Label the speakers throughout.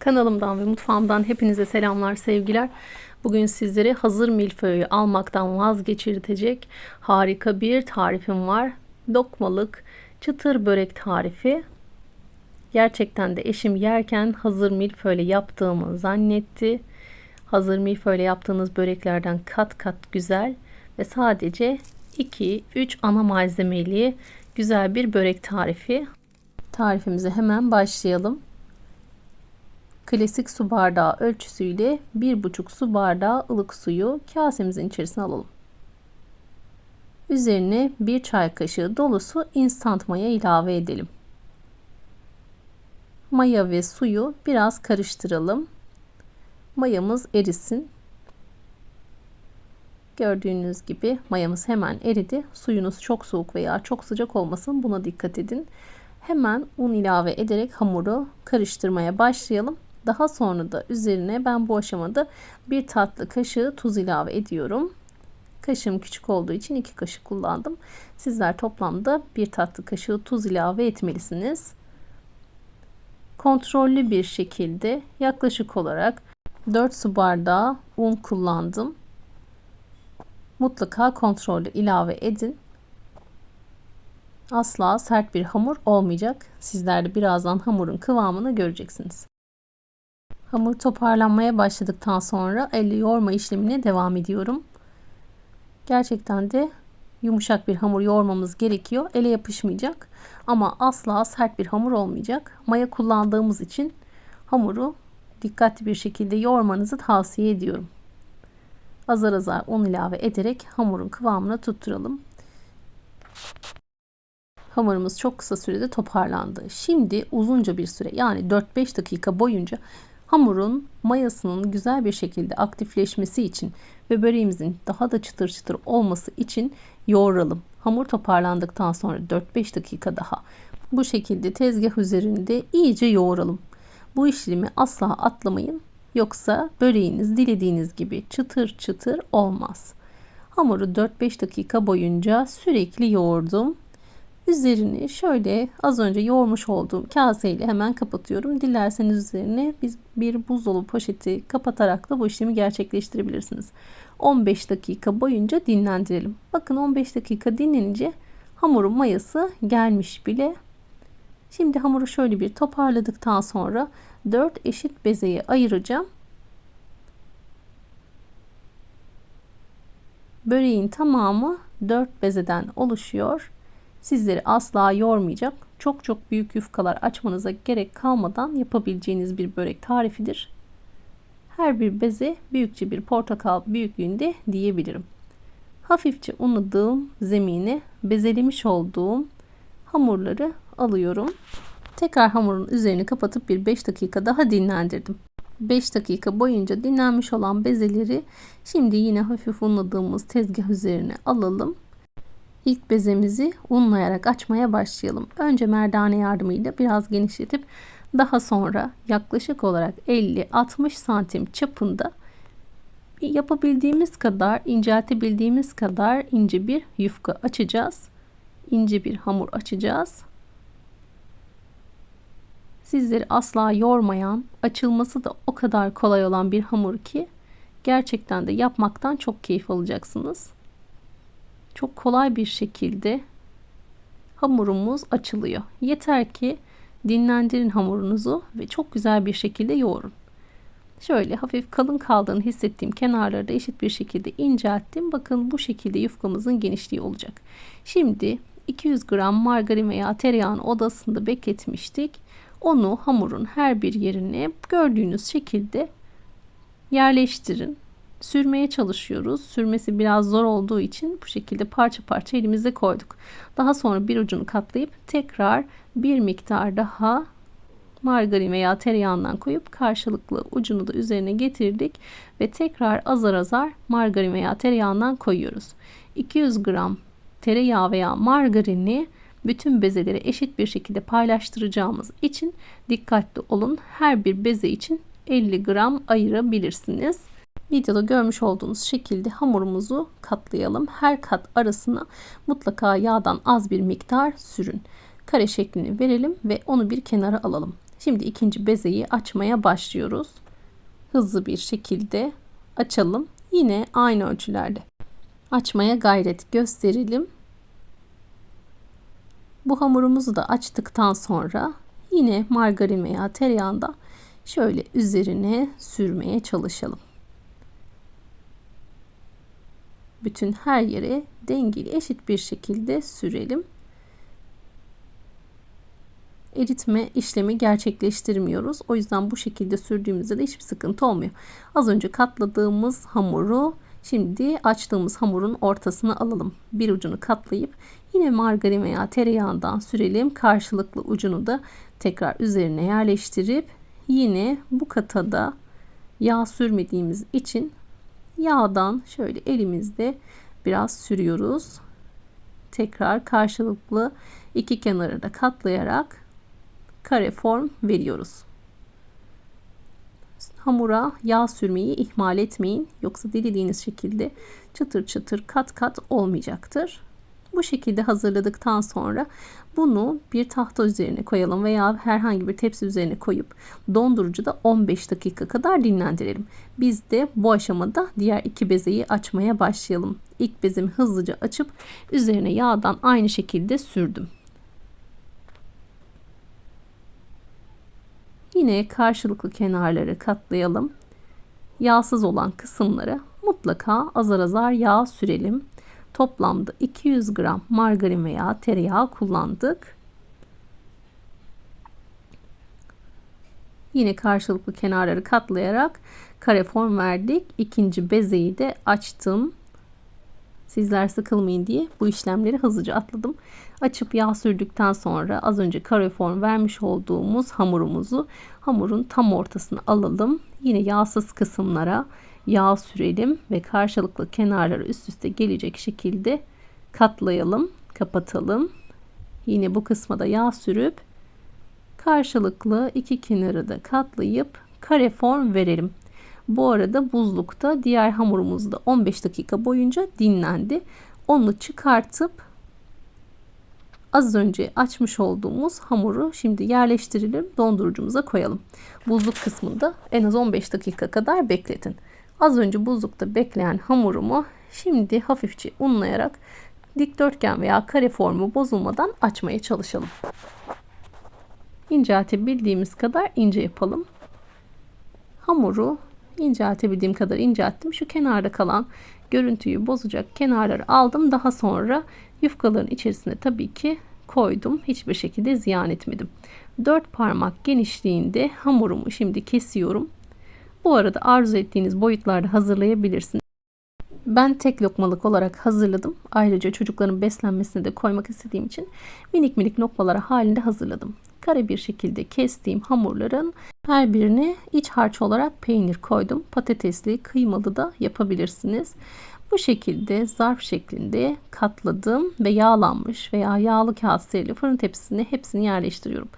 Speaker 1: Kanalımdan ve mutfağımdan hepinize selamlar, sevgiler. Bugün sizlere hazır milföyü almaktan vazgeçirtecek harika bir tarifim var. Dokmalık çıtır börek tarifi. Gerçekten de eşim yerken hazır milföyle yaptığımı zannetti. Hazır milföyle yaptığınız böreklerden kat kat güzel ve sadece 2-3 ana malzemeli güzel bir börek tarifi. Tarifimize hemen başlayalım klasik su bardağı ölçüsüyle 1,5 su bardağı ılık suyu kasemizin içerisine alalım. Üzerine 1 çay kaşığı dolusu instant maya ilave edelim. Maya ve suyu biraz karıştıralım. Mayamız erisin. Gördüğünüz gibi mayamız hemen eridi. Suyunuz çok soğuk veya çok sıcak olmasın buna dikkat edin. Hemen un ilave ederek hamuru karıştırmaya başlayalım. Daha sonra da üzerine ben bu aşamada bir tatlı kaşığı tuz ilave ediyorum. Kaşığım küçük olduğu için iki kaşık kullandım. Sizler toplamda bir tatlı kaşığı tuz ilave etmelisiniz. Kontrollü bir şekilde yaklaşık olarak 4 su bardağı un kullandım. Mutlaka kontrollü ilave edin. Asla sert bir hamur olmayacak. Sizler de birazdan hamurun kıvamını göreceksiniz. Hamur toparlanmaya başladıktan sonra elle yoğurma işlemine devam ediyorum. Gerçekten de yumuşak bir hamur yoğurmamız gerekiyor. Ele yapışmayacak ama asla sert bir hamur olmayacak. Maya kullandığımız için hamuru dikkatli bir şekilde yoğurmanızı tavsiye ediyorum. Azar azar un ilave ederek hamurun kıvamını tutturalım. Hamurumuz çok kısa sürede toparlandı. Şimdi uzunca bir süre yani 4-5 dakika boyunca Hamurun mayasının güzel bir şekilde aktifleşmesi için ve böreğimizin daha da çıtır çıtır olması için yoğuralım. Hamur toparlandıktan sonra 4-5 dakika daha bu şekilde tezgah üzerinde iyice yoğuralım. Bu işlemi asla atlamayın. Yoksa böreğiniz dilediğiniz gibi çıtır çıtır olmaz. Hamuru 4-5 dakika boyunca sürekli yoğurdum. Üzerini şöyle az önce yoğurmuş olduğum kaseyle hemen kapatıyorum. Dilerseniz üzerine biz bir buzdolabı poşeti kapatarak da bu işlemi gerçekleştirebilirsiniz. 15 dakika boyunca dinlendirelim. Bakın 15 dakika dinlenince hamurun mayası gelmiş bile. Şimdi hamuru şöyle bir toparladıktan sonra 4 eşit bezeye ayıracağım. Böreğin tamamı 4 bezeden oluşuyor sizleri asla yormayacak, çok çok büyük yufkalar açmanıza gerek kalmadan yapabileceğiniz bir börek tarifidir. Her bir beze büyükçe bir portakal büyüklüğünde diyebilirim. Hafifçe unladığım zemine bezelemiş olduğum hamurları alıyorum. Tekrar hamurun üzerini kapatıp bir 5 dakika daha dinlendirdim. 5 dakika boyunca dinlenmiş olan bezeleri şimdi yine hafif unladığımız tezgah üzerine alalım İlk bezemizi unlayarak açmaya başlayalım. Önce merdane yardımıyla biraz genişletip daha sonra yaklaşık olarak 50-60 santim çapında yapabildiğimiz kadar, inceltebildiğimiz kadar ince bir yufka açacağız. İnce bir hamur açacağız. Sizleri asla yormayan, açılması da o kadar kolay olan bir hamur ki gerçekten de yapmaktan çok keyif alacaksınız çok kolay bir şekilde hamurumuz açılıyor. Yeter ki dinlendirin hamurunuzu ve çok güzel bir şekilde yoğurun. Şöyle hafif kalın kaldığını hissettiğim kenarları da eşit bir şekilde incelttim. Bakın bu şekilde yufkamızın genişliği olacak. Şimdi 200 gram margarin veya tereyağını odasında bekletmiştik. Onu hamurun her bir yerine gördüğünüz şekilde yerleştirin sürmeye çalışıyoruz. Sürmesi biraz zor olduğu için bu şekilde parça parça elimize koyduk. Daha sonra bir ucunu katlayıp tekrar bir miktar daha margarin veya tereyağından koyup karşılıklı ucunu da üzerine getirdik ve tekrar azar azar margarin veya tereyağından koyuyoruz. 200 gram tereyağı veya margarini bütün bezelere eşit bir şekilde paylaştıracağımız için dikkatli olun. Her bir beze için 50 gram ayırabilirsiniz. Videoda görmüş olduğunuz şekilde hamurumuzu katlayalım. Her kat arasına mutlaka yağdan az bir miktar sürün. Kare şeklini verelim ve onu bir kenara alalım. Şimdi ikinci bezeyi açmaya başlıyoruz. Hızlı bir şekilde açalım. Yine aynı ölçülerde açmaya gayret gösterelim. Bu hamurumuzu da açtıktan sonra yine margarin veya tereyağında şöyle üzerine sürmeye çalışalım. Bütün her yere dengeli eşit bir şekilde sürelim. Eritme işlemi gerçekleştirmiyoruz. O yüzden bu şekilde sürdüğümüzde de hiçbir sıkıntı olmuyor. Az önce katladığımız hamuru şimdi açtığımız hamurun ortasına alalım. Bir ucunu katlayıp yine margarin veya tereyağından sürelim. Karşılıklı ucunu da tekrar üzerine yerleştirip yine bu kata da yağ sürmediğimiz için yağdan şöyle elimizde biraz sürüyoruz. Tekrar karşılıklı iki kenarı da katlayarak kare form veriyoruz. Hamura yağ sürmeyi ihmal etmeyin. Yoksa dilediğiniz şekilde çıtır çıtır kat kat olmayacaktır. Bu şekilde hazırladıktan sonra bunu bir tahta üzerine koyalım veya herhangi bir tepsi üzerine koyup dondurucuda 15 dakika kadar dinlendirelim. Biz de bu aşamada diğer iki bezeyi açmaya başlayalım. İlk bezimi hızlıca açıp üzerine yağdan aynı şekilde sürdüm. Yine karşılıklı kenarları katlayalım. Yağsız olan kısımları mutlaka azar azar yağ sürelim. Toplamda 200 gram margarin veya tereyağı kullandık. Yine karşılıklı kenarları katlayarak kare form verdik. İkinci bezeyi de açtım. Sizler sıkılmayın diye bu işlemleri hızlıca atladım. Açıp yağ sürdükten sonra az önce kare form vermiş olduğumuz hamurumuzu hamurun tam ortasına alalım. Yine yağsız kısımlara yağ sürelim ve karşılıklı kenarları üst üste gelecek şekilde katlayalım, kapatalım. Yine bu kısma da yağ sürüp karşılıklı iki kenarı da katlayıp kare form verelim. Bu arada buzlukta diğer hamurumuz da 15 dakika boyunca dinlendi. Onu çıkartıp az önce açmış olduğumuz hamuru şimdi yerleştirelim dondurucumuza koyalım. Buzluk kısmında en az 15 dakika kadar bekletin. Az önce buzlukta bekleyen hamurumu şimdi hafifçe unlayarak dikdörtgen veya kare formu bozulmadan açmaya çalışalım. İnceltebildiğimiz kadar ince yapalım. Hamuru inceltebildiğim kadar incelttim. Şu kenarda kalan görüntüyü bozacak kenarları aldım. Daha sonra yufkaların içerisine tabii ki koydum. Hiçbir şekilde ziyan etmedim. 4 parmak genişliğinde hamurumu şimdi kesiyorum. Bu arada arzu ettiğiniz boyutlarda hazırlayabilirsiniz. Ben tek lokmalık olarak hazırladım. Ayrıca çocukların beslenmesine de koymak istediğim için minik minik lokmalara halinde hazırladım. Kare bir şekilde kestiğim hamurların her birine iç harç olarak peynir koydum. Patatesli, kıymalı da yapabilirsiniz. Bu şekilde zarf şeklinde katladım ve yağlanmış veya yağlı kağıt serili fırın tepsisine hepsini yerleştiriyorum.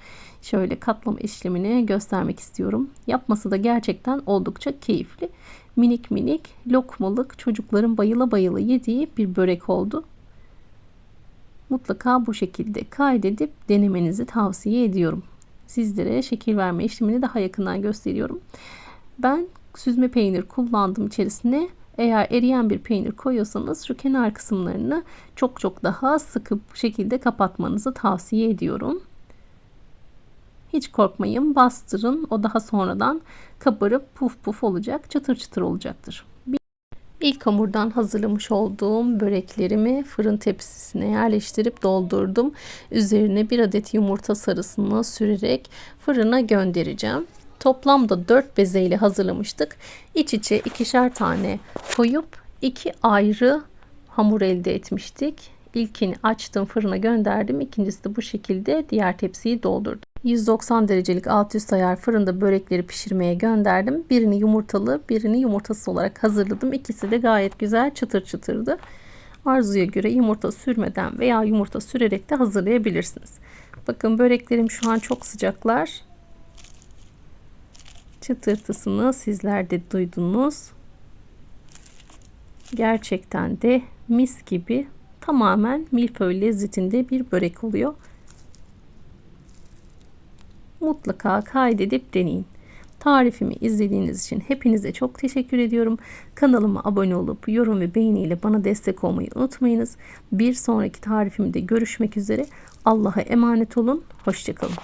Speaker 1: Şöyle katlama işlemini göstermek istiyorum. Yapması da gerçekten oldukça keyifli. Minik minik lokmalık çocukların bayıla bayıla yediği bir börek oldu. Mutlaka bu şekilde kaydedip denemenizi tavsiye ediyorum. Sizlere şekil verme işlemini daha yakından gösteriyorum. Ben süzme peynir kullandım içerisine. Eğer eriyen bir peynir koyuyorsanız şu kenar kısımlarını çok çok daha sıkı şekilde kapatmanızı tavsiye ediyorum. Hiç korkmayın bastırın o daha sonradan kabarıp puf puf olacak çıtır çıtır olacaktır. İlk hamurdan hazırlamış olduğum böreklerimi fırın tepsisine yerleştirip doldurdum. Üzerine bir adet yumurta sarısını sürerek fırına göndereceğim. Toplamda 4 bezeyle hazırlamıştık. İç içe ikişer tane koyup iki ayrı hamur elde etmiştik. İlkini açtım fırına gönderdim. İkincisi de bu şekilde diğer tepsiyi doldurdum. 190 derecelik alt üst ayar fırında börekleri pişirmeye gönderdim. Birini yumurtalı, birini yumurtasız olarak hazırladım. İkisi de gayet güzel çıtır çıtırdı. Arzuya göre yumurta sürmeden veya yumurta sürerek de hazırlayabilirsiniz. Bakın böreklerim şu an çok sıcaklar. Çıtırtısını sizler de duydunuz. Gerçekten de mis gibi tamamen milföy lezzetinde bir börek oluyor. mutlaka kaydedip deneyin. Tarifimi izlediğiniz için hepinize çok teşekkür ediyorum. Kanalıma abone olup yorum ve beğeniyle bana destek olmayı unutmayınız. Bir sonraki tarifimde görüşmek üzere. Allah'a emanet olun. Hoşçakalın.